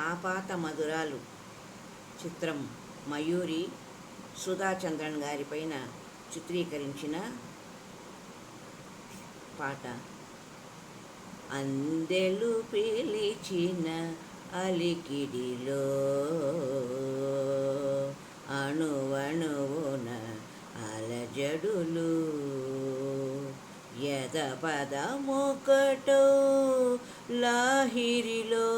ఆపాత మధురాలు. చిత్రం మయూరి సుధాచంద్రన్ గారి పైన చిత్రీకరించిన పాట. అందెలు పిలిచిన అలికిడిలో అణువణువున అలజడులు. యద పదముకటో లాహిరిలో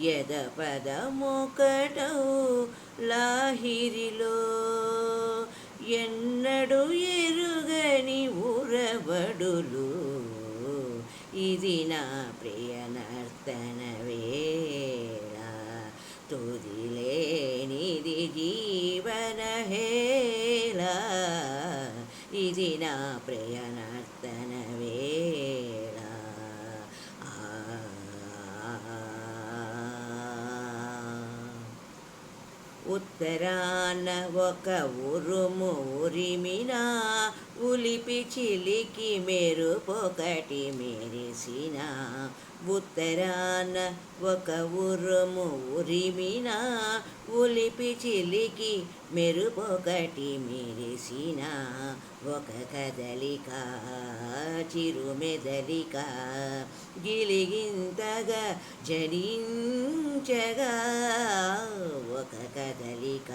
యద పదమొకటౌ లాహిరిలో. ఎన్నడు ఎరుగని ఉరబడులు ఇది నా ప్రియ నర్తన వేళ తుదిలేనిది జీవన హేళ. ఇది నా ప్రియ నర్తన వేళ ఉత్తరాన ఒక ఉరుము ఉరిమినా ఉలిపి చిలికి మెరుపొకటి మెరిసిన. ఉత్తరాన ఒక ఉరుము ఉరిమినా ఉలిపి చిలికి మెరుపొకటి మెరిసిన. ఒక కదలిక చిరుమెదలిక గిలిగింతగా జనించగా ఒక కదలిక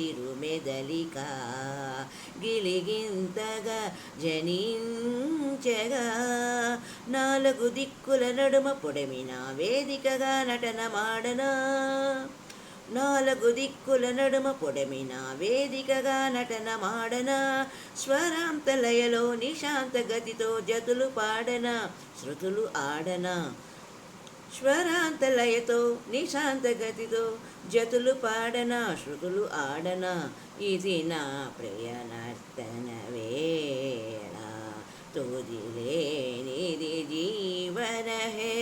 చిరుమెదలిక గిలిగింతగా జనించగా. నాలుగు దిక్కుల నడుమ పొడమిన వేదికగా నటన మాడనా నాలుగు దిక్కుల నడుమ పొడమిన వేదికగా నటన మాడన స్వరాంత లయలో నిశాంత గతితో జతులు పాడన? శృతులు ఆడన? స్వరాంత లయతో జతులు పాడన శృతులు ఆడన ఇది నా ప్రియ వేళ తోదిలేనిది జీవనహే.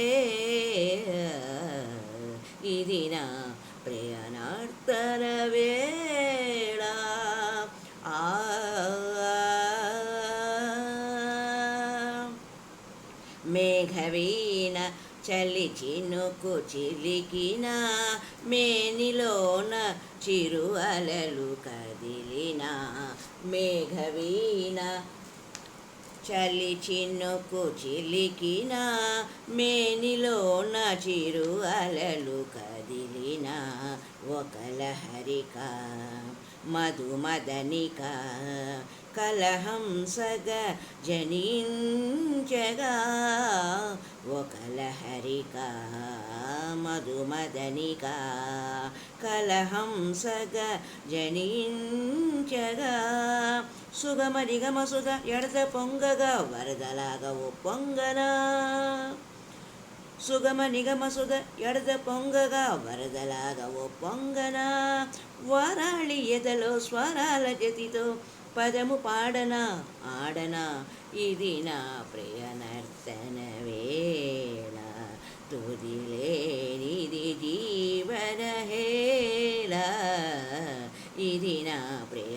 ఇది నా ప్రియ వేళ ఆ. మేఘవీ చలి చినుకు చిలికిన మేనిలోన చిరు అలలు కదిలిన మేఘవీణ. చలి చిన్నుకు చిలికిన మేనిలోన చిరు అలలు కదిలిన ఒక లహరిక మధుమదనిక కలహంసగ జనించగా ఒక మధుమదనిక కలహంసగ జనించగా. సుగమ నిగమ సుధ ఎడత పొంగగా వరదలాగవు పొంగనా. సుగమ నిగమ సుధ ఎడద పొంగగా వరదలాగవో పొంగనా. వారాళి ఎదలో స్వరాల జతితో పదము పాడనా ఆడనా. ఇది నా ప్రియ ఇది నా ప్రియ